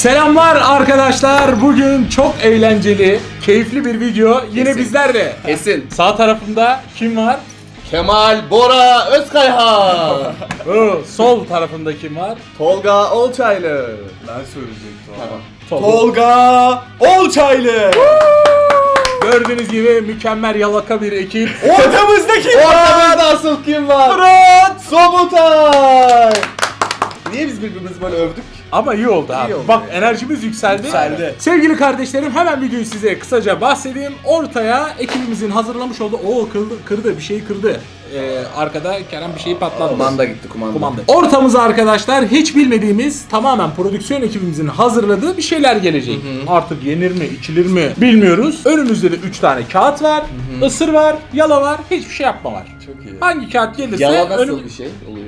Selamlar arkadaşlar. Bugün çok eğlenceli, keyifli bir video. Yine Kesin. bizlerle. Kesin. Sağ tarafımda kim var? Kemal Bora Özkayhan. Oo, sol tarafında kim var? Tolga Olçaylı. Ben söyleyecektim Tamam. Sol. Tolga Olçaylı. Gördüğünüz gibi mükemmel yalaka bir ekip. Ortamızda kim var? Ortamızda asıl kim var? Fırat. Sobutay. Niye biz birbirimizi böyle övdük? Ama iyi oldu abi. İyi oldu Bak yani. enerjimiz yükseldi. Yükseldi. Sevgili kardeşlerim hemen videoyu size kısaca bahsedeyim. Ortaya ekibimizin hazırlamış olduğu o kırdı, kırdı bir şeyi kırdı. Ee, arkada Kerem bir şeyi patlattı. Kumanda gitti kumanda. kumanda. Ortamıza arkadaşlar hiç bilmediğimiz tamamen prodüksiyon ekibimizin hazırladığı bir şeyler gelecek. Artık yenir mi, içilir mi bilmiyoruz. Önümüzde de 3 tane kağıt var, ısır var, yala var, hiçbir şey yapma var. Çok iyi. Hangi kağıt gelirse Yala nasıl önüm- bir şey oluyor?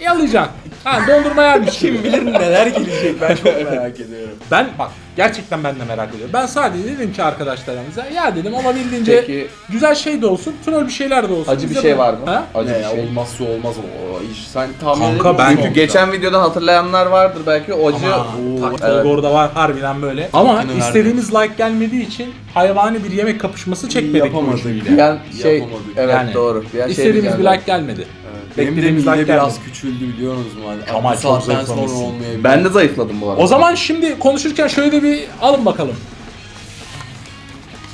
yalayacaksın. Ha dondurma yermiş gibi. Kim bilir neler gelecek ben çok merak ediyorum. Ben bak gerçekten ben de merak ediyorum. Ben sadece dedim ki arkadaşlarımıza ya dedim olabildiğince Peki güzel şey de olsun, troll bir şeyler de olsun. acı bir Bize şey var mı? Ha? Acı ne bir şey. olmazsa olmaz o iş. Sen tahmin Kanka edemiyorsun. ben- Çünkü geçen videodan hatırlayanlar vardır belki o acı. Ama Oo, tak evet. orada var harbiden böyle. Ama Hakkını istediğimiz like gelmediği için hayvani bir yemek kapışması çekmedik üçlüyle. Yani şey Yapamadık. evet Yani doğru. Yani şey İstediğimiz bir diyeceğim like gelmedi. De Beklediğimiz mide like biraz küçüldü biliyorsunuz mu? Hani Kemal bu çok saatten sonra zayıflamışsın. olmayabilir. Ben de zayıfladım bu arada. O zaman şimdi konuşurken şöyle de bir alın bakalım.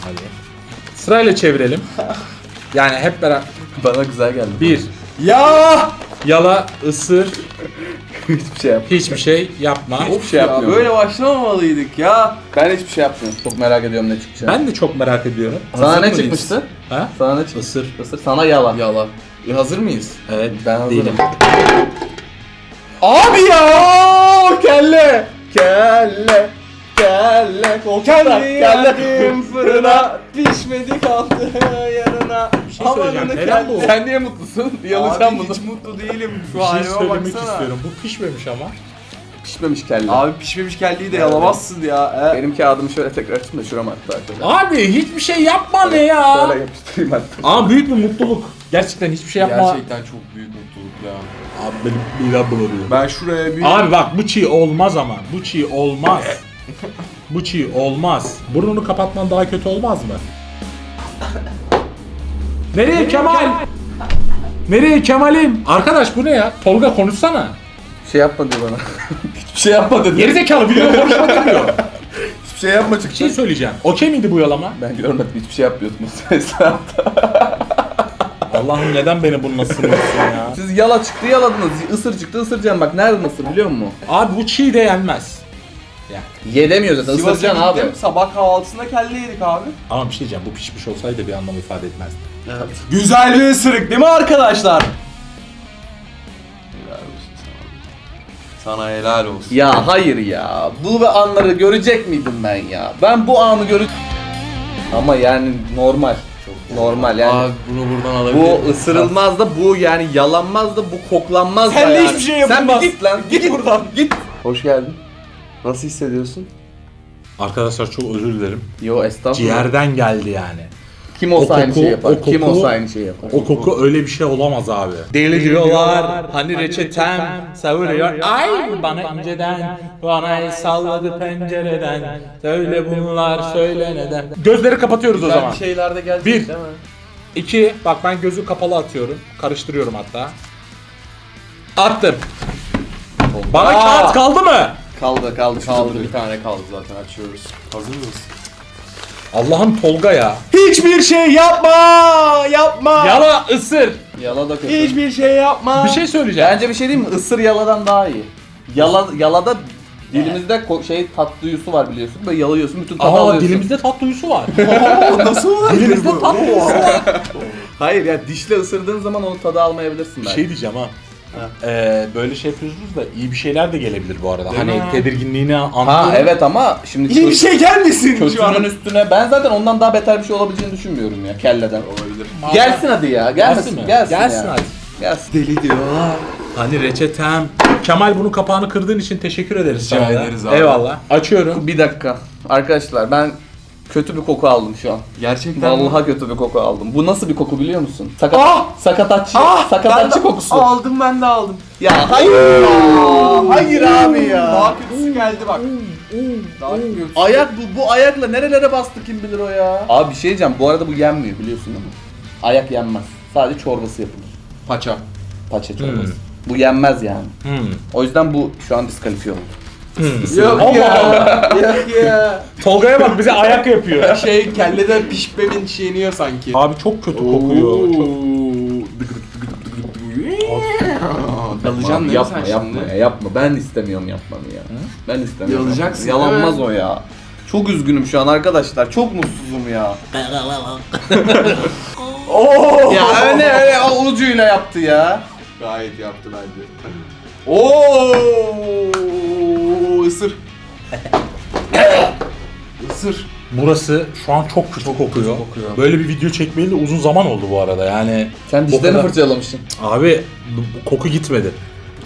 Hadi. Sırayla çevirelim. Yani hep beraber. bana güzel geldi. Bir, Ya! yala, ısır, hiçbir şey yap. hiçbir şey yapma. Hiçbir şey ya yapmıyorum. böyle başlamamalıydık ya. Ben hiçbir şey yapmıyorum. Çok merak ediyorum ne çıkacak. Ben de çok merak ediyorum. Sana Hazır ne mıyız? çıkmıştı? Ha? Sana ne çıktı? Isır. Isır. Sana yalan. Yalan. E, hazır mıyız? Evet. Ben hazırım. Değilim. Abi ya! Kelle! Kelle! Kelle! Koltukta! Kendi yerdim fırına pişmedi kaldı yarına. Bir şey söyleyeceğim. Neden bu? Sen niye mutlusun? Yalayacağım bunu. hiç mutlu değilim şu Bir şey halime söylemek baksana. istiyorum. Bu pişmemiş ama. Pişmemiş kelle. Abi pişmemiş kelliyi de yalamazsın ya. E, Benim kağıdımı şöyle tekrar açayım da şurama hatta. Abi hiçbir şey yapma ne ya? Şöyle yapıştırayım hatta. Ama büyük bir mutluluk. Gerçekten hiçbir şey yapma. Gerçekten çok büyük mutluluk ya. Abi benim midem bulanıyor. Ben şuraya bir... Abi bak bu çiğ olmaz ama. Bu çiğ olmaz. bu çiğ olmaz. Burnunu kapatman daha kötü olmaz mı? Nereye Kemal? Nereye Kemal'im? Arkadaş bu ne ya? Tolga konuşsana. Bir şey yapma diyor bana. Hiçbir şey yapma dedi. Gerizekalı video konuşma demiyor. Hiçbir şey yapma Bir çıktı. şey söyleyeceğim. Okey miydi bu yalama? Ben görmedim hiçbir şey yapmıyordum o esnada. Allah'ım neden beni bununla sınıyorsun ya? Siz yala çıktı yaladınız. Isır çıktı ısıracaksın bak nereden ısır biliyor musun? Abi bu çiğ de yenmez. Yani. Ye demiyor zaten Sivas'a ısıracaksın abi. gittim, sabah kahvaltısında kelle yedik abi. Ama bir şey diyeceğim bu pişmiş olsaydı bir anlam ifade etmezdi. Evet. Güzel bir ısırık değil mi arkadaşlar? Helal olsun sana. Sana helal olsun. Ya hayır ya. Bu ve anları görecek miydim ben ya? Ben bu anı göre... Ama yani normal. Normal yani. Abi bunu buradan alabilir bu ısırılmaz da bu yani yalanmaz da bu koklanmaz Sen da de yani. hiçbir şey Sen yapılmaz. bir git lan. Git buradan. Git. Hoş geldin. Nasıl hissediyorsun? Arkadaşlar çok özür dilerim. Yo estağfurullah. Ciğerden geldi yani. Kim olsa O aynı koku- şey yapar. o Kim koku- olsa aynı şey yapar. O koku öyle bir şey olamaz abi. Deli diyorlar hani reçetem savuruyor. Ay bana inceden bana el salladı pencereden. Söyle bunlar söyle neden. Gözleri kapatıyoruz o zaman. bir şeyler de gelecek Bir. değil mi? İki bak ben gözü kapalı atıyorum. Karıştırıyorum hatta. Attım. Bana kağıt kaldı mı? Kaldı kaldı. Kaldı bir tane kaldı zaten açıyoruz. Hazır mısın? Allah'ım Tolga ya. Hiçbir şey yapma! Yapma! Yala ısır. Yala da kötü. Hiçbir şey yapma! Bir şey söyleyeceğim. Bence bir şey değil mi? Isır yaladan daha iyi. Yala, yalada dilimizde ko- şey tat duyusu var biliyorsun. Böyle yalıyorsun bütün tadı Aa alıyorsun. dilimizde tat duyusu var. nasıl olabilir dilimizde bu? tat duyusu var. Hayır ya dişle ısırdığın zaman onu tadı almayabilirsin Bir belki. şey diyeceğim ha. Ee, böyle şey yapıyorsunuz da iyi bir şeyler de gelebilir bu arada. Değil hani mi? tedirginliğini anlıyorum. Ha evet ama şimdi İyi bir şey gelmesin şu an. kötünün üstüne ben zaten ondan daha beter bir şey olabileceğini düşünmüyorum ya kelleden. Olabilir. Gelsin hadi ya. Gelmesin. mi? Gelsin, Gelsin ya. hadi. Gelsin. Deli diyorlar. Hani reçetem. Kemal bunu kapağını kırdığın için teşekkür ederiz Rica sana da. ederiz abi. Eyvallah. Açıyorum. Bir dakika. Arkadaşlar ben Kötü bir koku aldım şu an. Gerçekten mi? Vallahi kötü bir koku aldım. Bu nasıl bir koku biliyor musun? Sakat, Ah! sakatatçı, Ah! sakatatçı ben de kokusu. Aldım ben de aldım. Ya hayır ya. Hayır abi Daha ya. kötüsü geldi bak. Daha kötüsü. Ayak bu, bu ayakla nerelere bastı kim bilir o ya. Abi bir şey diyeceğim. Bu arada bu yenmiyor biliyorsun değil mi? Ayak yenmez. Sadece çorbası yapılır. Paça. Paça çorbası. Hmm. Bu yenmez yani. Hmm. O yüzden bu şu an diskalifiye oldu. Hmm. Yok Allah ya. Yok ya. Tolga'ya bak bize ayak yapıyor. Şey kellede pişmemin yiyor sanki. Abi çok kötü kokuyor. Çok... Dalacaksın değil mi yapma, sen yapma, şimdi? ya, yapma. Ben istemiyorum yapmanı ya. Ben istemiyorum. Yalayacaksın, Yalanmaz o ya. Çok üzgünüm şu an arkadaşlar. Çok mutsuzum ya. Oo! ya öyle öyle o ucuyla yaptı ya. Gayet yaptı bence. Oo! Isır. Isır. Burası şu an çok kötü kokuyor. kokuyor. Böyle bir video çekmeyeli de uzun zaman oldu bu arada. Yani Sen Bu dişlerini kadar- fırçalamışsın. abi bu, bu koku gitmedi.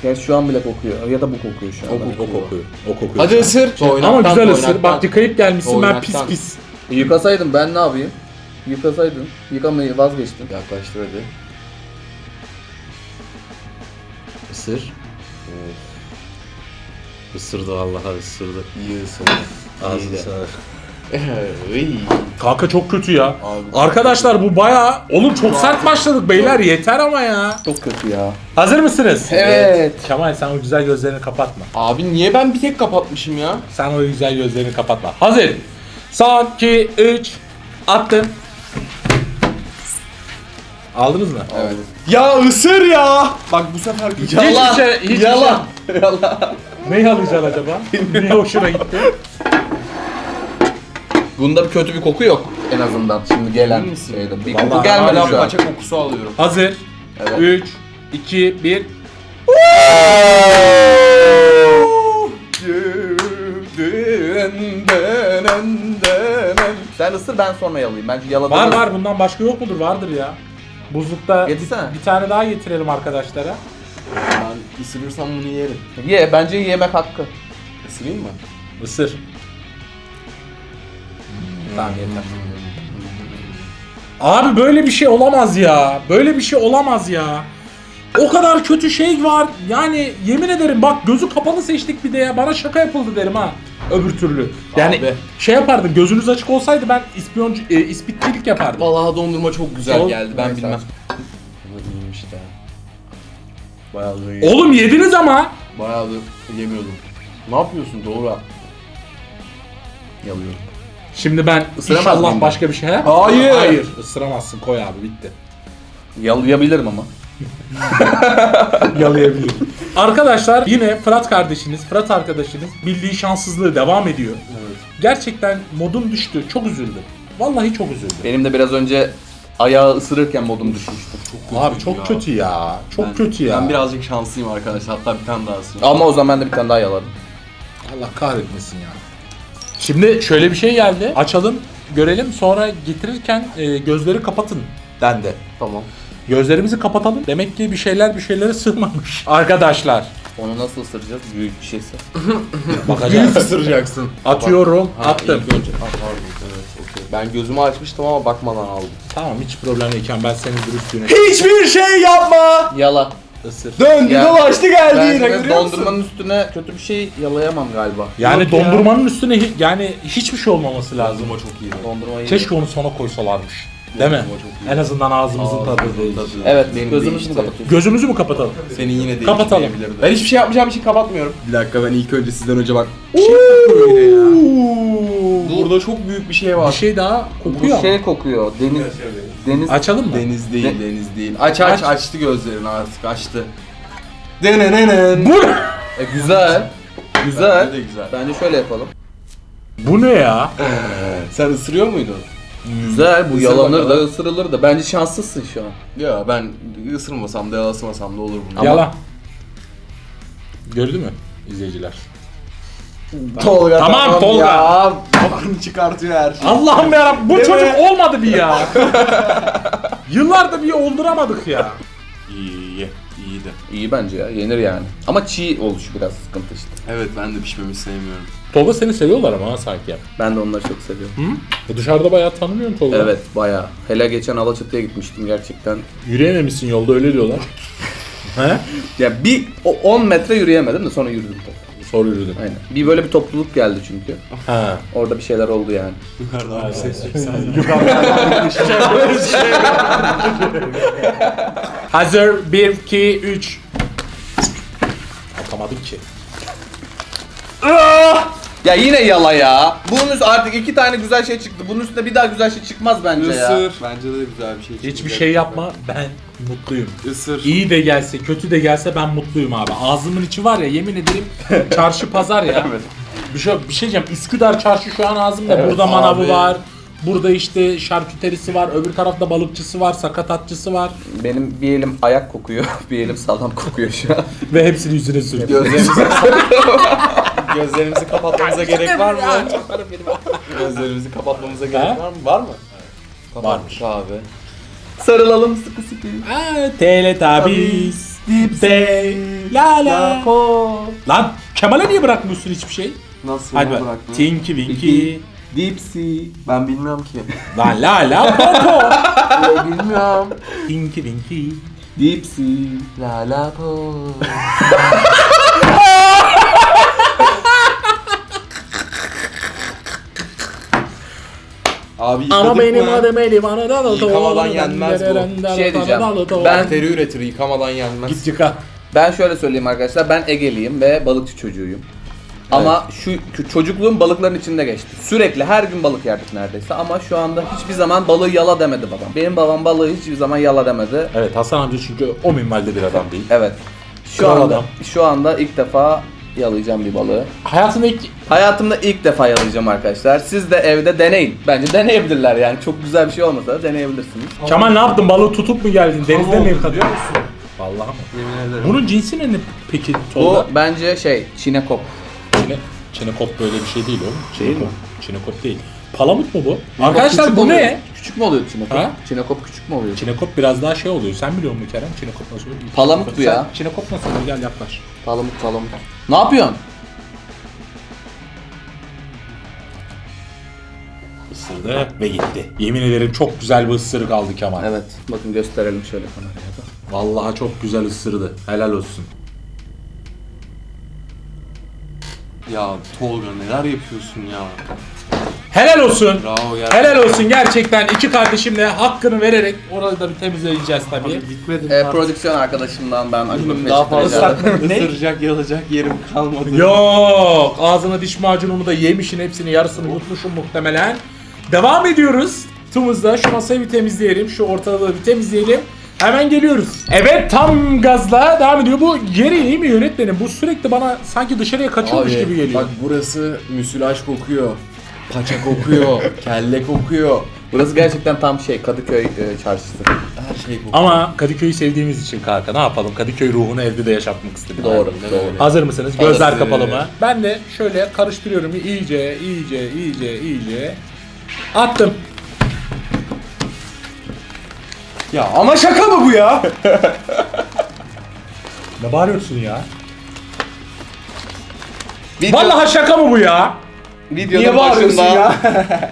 Ya şu an bile kokuyor. Ya da bu kokuyor şu an. O O kokuyor. kokuyor. O kokuyor. Hadi ısır. Ama güzel ısır. Bak yıkayıp gelmişsin ben Oynaktan. pis pis. E, Yıkasaydın ben ne yapayım? Yıkasaydın. Yıkamayı vazgeçtin. Yaklaştır hadi. Isır. Isırdı Allah'a ısırdı. İyi ısır. Ağzını sağır. Iy. Kanka çok kötü ya. Abi. Arkadaşlar bu baya... Oğlum çok sert başladık beyler yeter ama ya. Çok kötü ya. Hazır mısınız? Evet. Kemal sen o güzel gözlerini kapatma. Abi niye ben bir tek kapatmışım ya? Sen o güzel gözlerini kapatma. Hazır. Son, 2, 3. Attın. Aldınız mı? Evet. Ya ısır ya. Bak bu sefer. Hiçbir şey- hiçbir Yalan. Yalan. Ne alacaksın acaba? Niye hoşuna gitti? Bunda bir kötü bir koku yok en azından şimdi gelen şeyde. Bir Vallahi koku gelmedi şu an. paça kokusu alıyorum. Hazır. Evet. 3, 2, 1. Sen ısır ben sonra yalayayım. Bence yaladım. Var var bundan başka yok mudur? Vardır ya. Buzlukta Getirsene. bir tane daha getirelim arkadaşlara. Ben ısırırsam bunu yerim. Ye bence yemek hakkı. Isırayım mı? Isır. Tamam yeter. Abi böyle bir şey olamaz ya. Böyle bir şey olamaz ya. O kadar kötü şey var. Yani yemin ederim bak gözü kapalı seçtik bir de ya. Bana şaka yapıldı derim ha. Öbür türlü. Yani Abi. şey yapardın gözünüz açık olsaydı ben ispiyoncu, e, ispitçilik yapardım. Vallahi dondurma çok güzel geldi. Ben Neyse. bilmem. Ama iyiymiş de. Bayağı da iyi. Oğlum yediniz ama. Bayağı da yemiyordum. Ne yapıyorsun doğru? Yalıyorum. Şimdi ben Isıramaz inşallah mıyım ben? başka bir şey. Hayır. Hayır. Isıramazsın koy abi bitti. Yalayabilirim ama. Yalayabilirim. Arkadaşlar yine Fırat kardeşiniz, Fırat arkadaşınız bildiği şanssızlığı devam ediyor. Evet. Gerçekten modum düştü. Çok üzüldüm. Vallahi çok üzüldüm. Benim de biraz önce ayağı ısırırken modum düşmüştü. Abi çok ya. kötü ya. Çok Ben- kötü ya. Ben birazcık şanslıyım arkadaşlar. Hatta bir tane daha ısırayım. Ama o zaman ben de bir tane daha yaladım. Allah kahretmesin ya. Şimdi şöyle bir şey geldi. Açalım, görelim. Sonra getirirken e, gözleri kapatın dendi. Tamam. Gözlerimizi kapatalım. Demek ki bir şeyler bir şeylere sığmamış. Arkadaşlar Onu nasıl ısıracağız? Büyük bir şeyse. bakacağız. ısıracaksın. Atıyorum. Ha, Attım. ilk önce. Ha, pardon. Evet, okey. Ben gözümü açmıştım ama bakmadan aldım. Tamam hiç problem değilken ben senin dürüstlüğüne Hiçbir şey yapma! Yala. ısır. Döndü Ya, dolaştı geldi Ben yine görüyor musun? dondurmanın üstüne kötü bir şey yalayamam galiba. Yani Yok ya. dondurmanın üstüne hi- yani hiçbir şey olmaması lazım. Dondurma çok iyi. Dondurmayı Keşke onu sona koysalarmış. Değil mi? En azından ağzımızın tadı değil. Evet, Benim gözümüzü değişti. mü kapatıyoruz? Gözümüzü mü kapatalım? Senin yine de Kapatalım. Ben hiçbir şey yapmayacağım için kapatmıyorum. Bir dakika ben ilk önce sizden önce bak. Bir şey ya. Burada çok büyük bir şey Bir var. şey daha Bu kokuyor. şey kokuyor. Deniz. Deniz. Açalım mı? Deniz değil, Ne? deniz değil. Aç aç, Aç. açtı gözlerini artık, açtı. Denenenen. Bu ne? E, güzel. Güzel. Bence de güzel. Bence şöyle yapalım. Bu ne ya? Sen ısırıyor muydun? Güzel. Bu Isır yalanır da ısırılır da. Bence şanslısın şu an. Ya ben ısırmasam da yalasmasam da olur bunlar. Yalan. Gördü mü izleyiciler? Tolga Tamam, Tolga. Ya babanı çıkartıyor her şeyi. Allah'ım yarabbim bu Değil çocuk mi? olmadı bir ya. Yıllardır bir olduramadık ya. İyi, bence ya. Yenir yani. Ama çiğ oluşu biraz sıkıntı işte. Evet ben de pişmemi sevmiyorum. Tolga seni seviyorlar ama ha sanki. Ben de onları çok seviyorum. Hı? E Dışarıda bayağı tanınıyorsun Tolga. Evet bayağı. Hele geçen Alaçatı'ya gitmiştim gerçekten. Yürüyememişsin yolda öyle diyorlar. He? Ya bir o 10 metre yürüyemedim de sonra yürüdüm tekrar. Sonra yürüdün. Aynen. Bir böyle bir topluluk geldi çünkü. Ha. Orada bir şeyler oldu yani. Yukarıdan bir ses yükseldi. Hazır 1, 2, 3. Atamadım ki. Ya yine yala ya. Bunun üstü artık iki tane güzel şey çıktı. Bunun üstünde bir daha güzel şey çıkmaz bence ya. Isır. Bence de güzel bir şey. Hiçbir çıkacak. şey yapma ben mutluyum. Isır. İyi de gelse, kötü de gelse ben mutluyum abi. Ağzımın içi var ya yemin ederim çarşı pazar ya. Evet. Bir şey, bir şey diyeceğim. Üsküdar çarşı şu an ağzımda. Evet, Burada manavı abi. var. Burada işte şarküterisi var. Öbür tarafta balıkçısı var. Sakatatçısı var. Benim bir elim ayak kokuyor, bir elim salam kokuyor şu an. Ve hepsini yüzüne sürdü. Gözlerimizi Gözlerimizi kapatmamıza gerek var mı? Gözlerimizi kapatmamıza gerek var mı? Var mı? Varmış. abi. Sarılalım sıkı sıkı. Aa, Teletubbies. Dipse. La la. Lan Kemal'e niye bırakmıyorsun hiçbir şey? Nasıl Hadi bak. bıraktın? Tinky Winky. Dipsy. Ben bilmiyorum ki. Lan la la popo. bilmiyorum. Tinky Winky. Dipsy. La la po. Abi Ama yıkadık benim mı? adım Elim Anadolu. Yıkamadan yenmez bu. Şey diyeceğim, ben- Bakteri üretir yıkamadan yenmez. Git yıka. Ben şöyle söyleyeyim arkadaşlar, ben Egeliyim ve balıkçı çocuğuyum. Ama şu şu çocukluğum balıkların içinde geçti. Sürekli her gün balık yerdik neredeyse ama şu anda hiçbir zaman balığı yala demedi babam. Benim babam balığı hiçbir zaman yala demedi. Evet Hasan amca çünkü o minvalde bir adam değil. Evet. Şu Kral anda adam. şu anda ilk defa yalayacağım bir balığı. Hayatında ilk Hayatımda ilk defa yalayacağım arkadaşlar. Siz de evde deneyin. Bence deneyebilirler yani. Çok güzel bir şey olmasa da deneyebilirsiniz. Kemal ne yaptın? Balığı tutup mu geldin? Denizde mi yıkadın? Vallahi mı? Yemin ederim. Bunun cinsi ne peki Bu Tolga? bence şey çinekop. Çine, çinekop böyle bir şey değil oğlum. Değil mi? çinekop değil. Palamut mu bu? Arkadaşlar Küçük bu oluyor. ne? Küçük mü oluyor çinekop? Ha? Çinekop küçük mü oluyor? Çinekop biraz daha şey oluyor. Sen biliyor musun Kerem? Çinekop nasıl oluyor? Palamut bu ya. Sen Çinekop nasıl oluyor? Gel yaklaş. Palamut palamut. Ne yapıyorsun? Isırdı ve gitti. Yemin ederim çok güzel bir ısırık aldı Kemal. Evet. Bakın gösterelim şöyle kameraya da. Vallahi çok güzel ısırdı. Helal olsun. Ya Tolga neler yapıyorsun ya? Helal olsun. Bravo gerçekten. Helal olsun gerçekten iki kardeşimle hakkını vererek orayı da bir temizleyeceğiz tabii. Gitmedim. Ee, prodüksiyon arkadaşımdan ben Benim daha fazla ısıracak yalacak yerim kalmadı. Yok ağzına diş macununu da yemişin hepsini yarısını yutmuşum muhtemelen. Devam ediyoruz. Tımızda şu masayı bir temizleyelim. Şu ortalığı bir temizleyelim. Hemen geliyoruz. Evet tam gazla devam ediyor. Bu geri iyi mi yönetmenim? Bu sürekli bana sanki dışarıya kaçıyormuş gibi geliyor. Bak burası müsilaj kokuyor. Paça kokuyor. kelle kokuyor. Burası gerçekten tam şey Kadıköy e, çarşısı. Her şey kokuyor. Ama Kadıköy'ü sevdiğimiz için kanka ne yapalım? Kadıköy ruhunu evde de yaşatmak istedik. Doğru, doğru. Hazır mısınız? Gözler Hazır. kapalı mı? Ben de şöyle karıştırıyorum iyice, iyice, iyice, iyice. Attım. Ya ama şaka mı bu ya? Ne bağırıyorsun ya? Video, Vallahi şaka mı bu ya? Videonun Niye bağırıyorsun başında ya?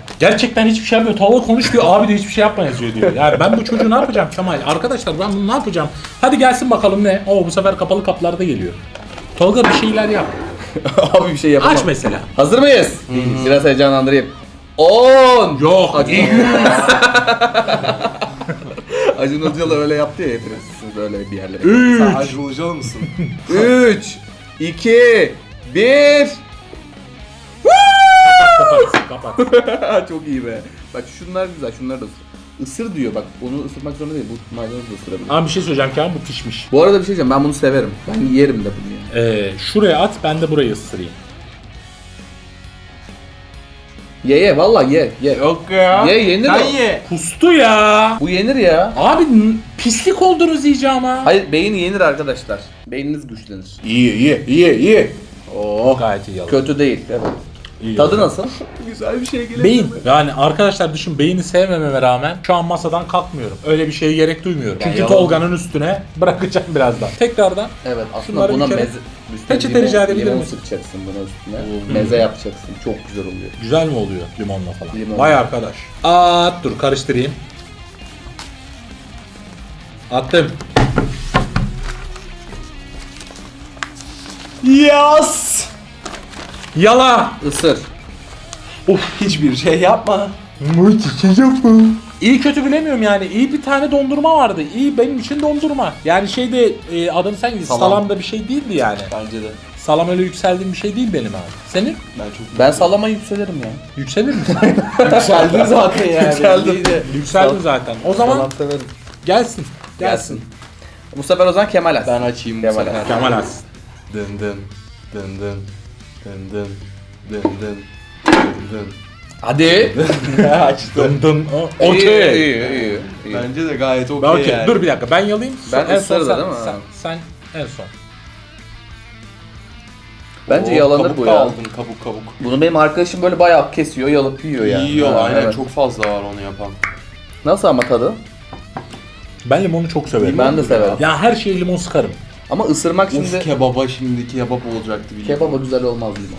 Gerçekten hiçbir şey yapmıyor. Tolga konuş diyor. Abi de hiçbir şey yapma yazıyor diyor. Yani ben bu çocuğu ne yapacağım Kemal? Arkadaşlar ben bunu ne yapacağım? Hadi gelsin bakalım ne? Oo bu sefer kapalı kaplarda geliyor. Tolga bir şeyler yap. Abi bir şey yapamam. Aç mesela. Hazır mıyız? Biraz heyecanlandırayım. 10 Yok. Acun, Acun Ilıcalı öyle yaptı ya hepiniz siz böyle bir yerlere. 3 Sen Acı Ilıcalı mısın? 3 2 1 Kapat. Kapat. Çok iyi be. Bak şunlar güzel, şunlar da ısır. Isır diyor bak, onu ısırmak zorunda değil. Bu maydanoz da ısırabilir. Ama bir şey söyleyeceğim Kemal bu pişmiş. Bu arada bir şey diyeceğim, ben bunu severim. Ben yerim de bunu ya. Ee, şuraya at ben de burayı ısırayım. Ye ye, valla ye, ye. Yok ya. Ye, yenir Sen o. ye. Kustu ya. Bu yenir ya. Abi n- pislik oldunuz iyice ama. Hayır, beyin yenir arkadaşlar. Beyniniz güçlenir. İyi iyi iyi iyi. Oh gayet iyi yalan. Kötü değil, evet. İyi. Tadı nasıl? Güzel bir şey geliyor. Beyin. Yani arkadaşlar düşün beyni sevmememe rağmen şu an masadan kalkmıyorum. Öyle bir şeye gerek duymuyorum. Çünkü yalan- Tolga'nın üstüne bırakacağım birazdan. Tekrardan Evet aslında Şunları buna bir kere- meze... üstüne Peçete limon- rica edebilir limon misin? sıkacaksın buna üstüne. Meze yapacaksın. Çok güzel oluyor. güzel mi oluyor limonla falan? Limonla. Vay arkadaş. At dur karıştırayım. Attım. Yas. Yala. Isır. Hiçbir şey yapma. İyi kötü bilemiyorum yani. İyi bir tane dondurma vardı. İyi benim için dondurma. Yani şeyde e, adını sen git. Salam. Salam da bir şey değildi yani. Bence de. Salam öyle yükseldiğim bir şey değil benim abi. Senin? Ben çok Ben salama yükselirim ya. Yükselir misin? yükseldin zaten yani. Yükseldim. İyice. Yükseldin zaten. O zaman Salam severim. gelsin. Gelsin. Bu sefer o zaman Kemal As. Ben açayım bu Kemal sefer. Kemal As. Dın dın. Dın dın. Dın dın. Dın dın. Dın dın. Hadi. Açtı. Dın dın. o- İyi, Okey. iyi, iyi, iyi. Bence de gayet okey Okey. yani. Dur bir dakika ben yalayayım. Ben En son sen, değil mi? Sen, sen en son. Bence Oo, yalanır bu ya. aldın kabuk kabuk. Bunu benim arkadaşım böyle bayağı kesiyor, yalıp yiyor yani. Yiyor Ha, aynen evet. çok fazla var onu yapan. Nasıl ama tadı? Ben limonu çok severim. Ben de severim. Ya her şeye limon sıkarım. Ama ısırmak Şimdi şimdi kebaba şimdi kebap olacaktı bir kebaba güzel olmaz limon.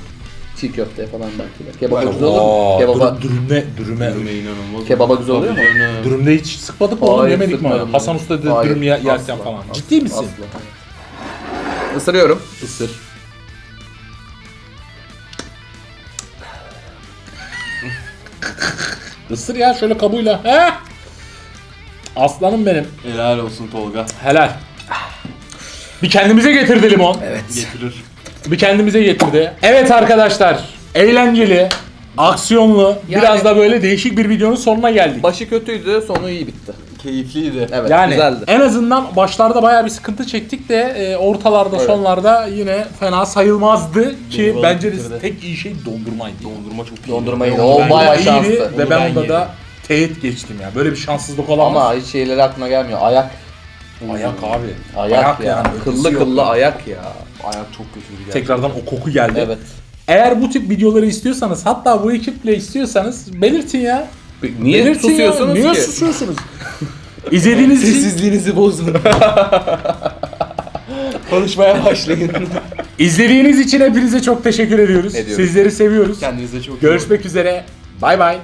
Çiğ köfteye falan belki de. Kebaba güzel olur mu? Aa, Kebaba, dürüm- dürüme, dürüme. Dürüme inanılmaz. Kebaba güzel oluyor mu? Dürümde hiç sıkmadık mı oğlum Hayır, yemedik mi? sıkmadım. Hasan Usta dedi Hayır, dürüm ye- yerken asla, falan. asla, Ciddi misin? asla. Isırıyorum. Isır. Isır ya şöyle kabuğuyla. He? Aslanım benim. Helal olsun Tolga. Helal. Bir kendimize getirdi limon. Getirir. Bir kendimize getirdi. Evet arkadaşlar. Eğlenceli, aksiyonlu, Yani- biraz da böyle değişik bir videonun sonuna geldik. Başı kötüydü, sonu iyi bitti. Keyifliydi. Evet, Yani güzeldi. en azından başlarda bayağı bir sıkıntı çektik de e, ortalarda Evet. sonlarda yine fena sayılmazdı ki Dondurma bence de bitirdi. tek iyi şey dondurmaydı. Dondurma çok iyi. Dondurmayı Dondurma o bayağı iyiydi şanslı. Ve Onu ben ben onda da teyit geçtim ya. Böyle bir şanssızlık olamaz. Ama hiç şeyleri aklına gelmiyor. Ayak. Ayak abi. Ayak, ya. yani, kıllı ötesi yok. kıllı ayak ya. Ayak çok kötüydü gerçekten. Tekrardan o koku geldi. Evet. Eğer bu tip videoları istiyorsanız hatta bu ekiple istiyorsanız belirtin ya. Niye Belirtin susuyorsunuz ya. Niye ki? susuyorsunuz? İzlediğiniz için, Sessizliğinizi bozun. Konuşmaya başlayın. izlediğiniz için hepinize çok teşekkür ediyoruz. Ediyoruz. Sizleri seviyoruz. Kendinize çok iyi bakın. Görüşmek üzere. Bay bay.